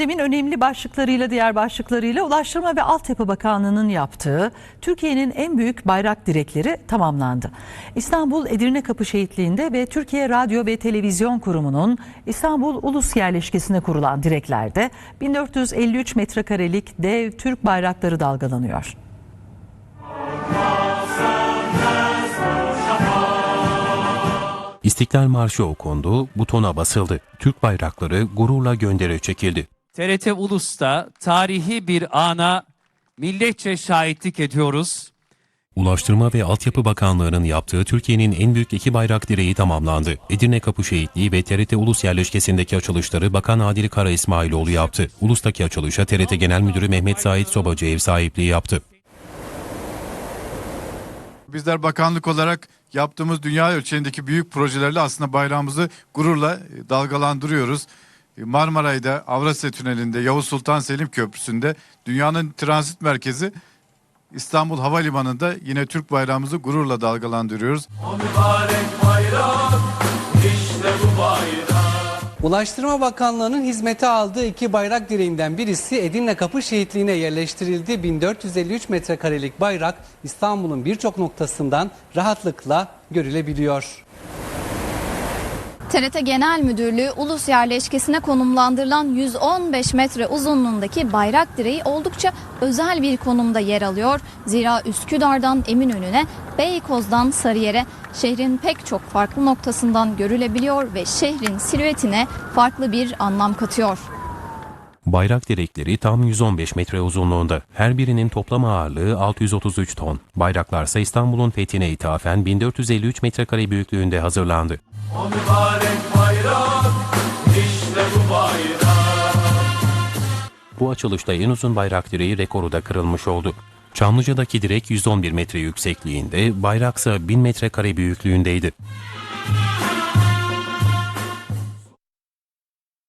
Gündemin önemli başlıklarıyla diğer başlıklarıyla Ulaştırma ve Altyapı Bakanlığı'nın yaptığı Türkiye'nin en büyük bayrak direkleri tamamlandı. İstanbul Edirne Kapı Şehitliği'nde ve Türkiye Radyo ve Televizyon Kurumu'nun İstanbul Ulus yerleşkesine kurulan direklerde 1453 metrekarelik dev Türk bayrakları dalgalanıyor. İstiklal Marşı okundu, butona basıldı. Türk bayrakları gururla göndere çekildi. TRT Ulus'ta tarihi bir ana milletçe şahitlik ediyoruz. Ulaştırma ve Altyapı Bakanlığı'nın yaptığı Türkiye'nin en büyük iki bayrak direği tamamlandı. Edirne Kapı Şehitliği ve TRT Ulus yerleşkesindeki açılışları Bakan Adil Kara İsmailoğlu yaptı. Ulus'taki açılışa TRT Genel Müdürü Mehmet Sait Sobacı ev sahipliği yaptı. Bizler bakanlık olarak yaptığımız dünya ölçeğindeki büyük projelerle aslında bayrağımızı gururla e, dalgalandırıyoruz. Marmaray'da, Avrasya Tüneli'nde, Yavuz Sultan Selim Köprüsü'nde dünyanın transit merkezi İstanbul Havalimanı'nda yine Türk bayrağımızı gururla dalgalandırıyoruz. Ulaştırma Bakanlığı'nın hizmete aldığı iki bayrak direğinden birisi Edirne Kapı Şehitliği'ne yerleştirildi. 1453 metrekarelik bayrak İstanbul'un birçok noktasından rahatlıkla görülebiliyor. TRT Genel Müdürlüğü Ulus yerleşkesine konumlandırılan 115 metre uzunluğundaki bayrak direği oldukça özel bir konumda yer alıyor. Zira Üsküdar'dan Eminönü'ne, Beykoz'dan Sarıyer'e şehrin pek çok farklı noktasından görülebiliyor ve şehrin silüetine farklı bir anlam katıyor. Bayrak direkleri tam 115 metre uzunluğunda. Her birinin toplam ağırlığı 633 ton. Bayraklarsa İstanbul'un fethine ithafen 1453 metrekare büyüklüğünde hazırlandı. Bu açılışta en uzun bayrak direği rekoru da kırılmış oldu. Çamlıca'daki direk 111 metre yüksekliğinde, bayraksa 1000 metrekare büyüklüğündeydi.